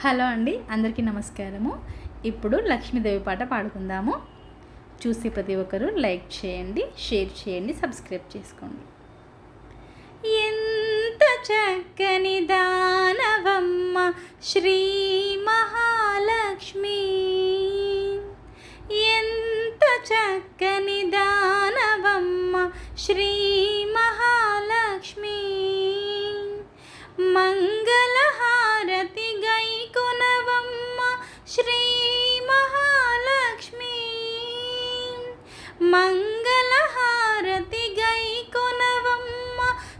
Hello అండి అందరికీ నమస్కారము. ఇప్పుడు లక్ష్మీదేవి పాట పాడుకుందాము. చూసి ప్రతి ఒక్కరూ లైక్ చేయండి షేర్ చేయండి సబ్స్క్రైబ్ చేసుకోండి. ఎంత చక్కని దానవమ్మ శ్రీ మహాలక్ష్మి! ఎంత చక్కని దానవమ్మ శ్రీ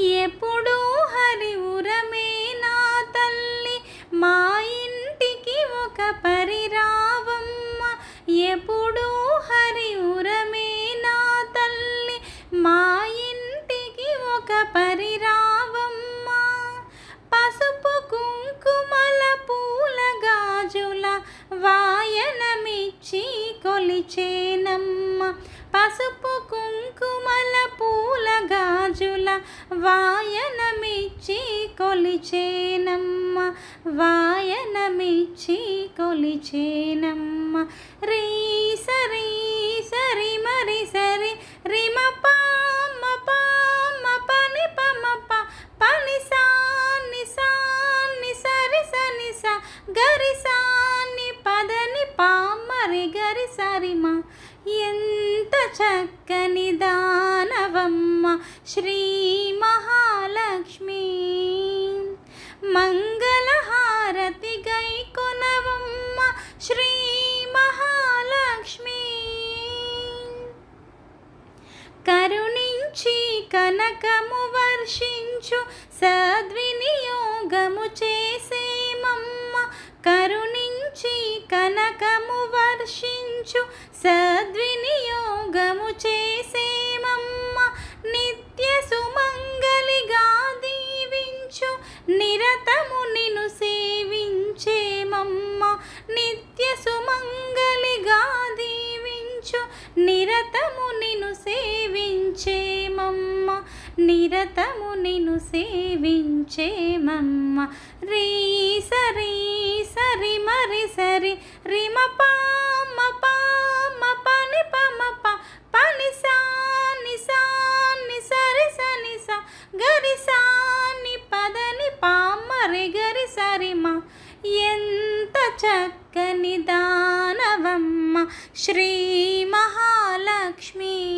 ఎప్పుడు హరి ఉరమే నా తల్లి. మా ఇంటికి ఒక పరిరావమ్మ. ఎప్పుడు హరి ఉరమే నా తల్లి. మా ఇంటికి ఒక పరిరావమ్మ. పసుపు కుంకుమల పూల గాజుల వాయనమిచ్చి కొలిచేనమ్మ. పసుపు కుంకుమల పూల గాజుల వాయనమిచ్చి కొలిచేనమ్మ వాయనమిచ్చి కొలిచేనమ్మ. రీ సారి గరి సారిమా. ఎంత చక్కని దానవమ్మ. శ్రీ మహాలక్ష్మి. మంగళహారతి గై కొనవమ్మ. శ్రీ మహాలక్ష్మి. కరుణించి కనకము వర్షించు. సద్వినియోగము చేసేమమ్మ. కరుణించి కన దర్శించు సద్వినియోగము చేసేమమ్మ. నిత్య సుమంగలిగా దీవించు నిరతము నిను సేవించేమమ్మ. నిత్య సుమంగలిగా దీవించు నిరతము నిను సేవించేమమ్మ. నిరతము నిను సేవించేమమ్మ. రీ సరి సరి మరి సరి. రిమ పామ పామ పని పమ ప పని సాని సాని సరి సని స. గరి సాని పదని పామరి గరి సరిమ ఎంత చక్కని దానవమ్మ. శ్రీ మహాలక్ష్మి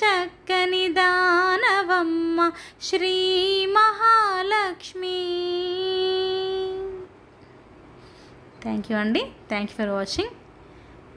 చక్కని దానవమ్మ శ్రీ మహాలక్ష్మి. థ్యాంక్ యూ అండి థ్యాంక్ యూ ఫర్ వాచింగ్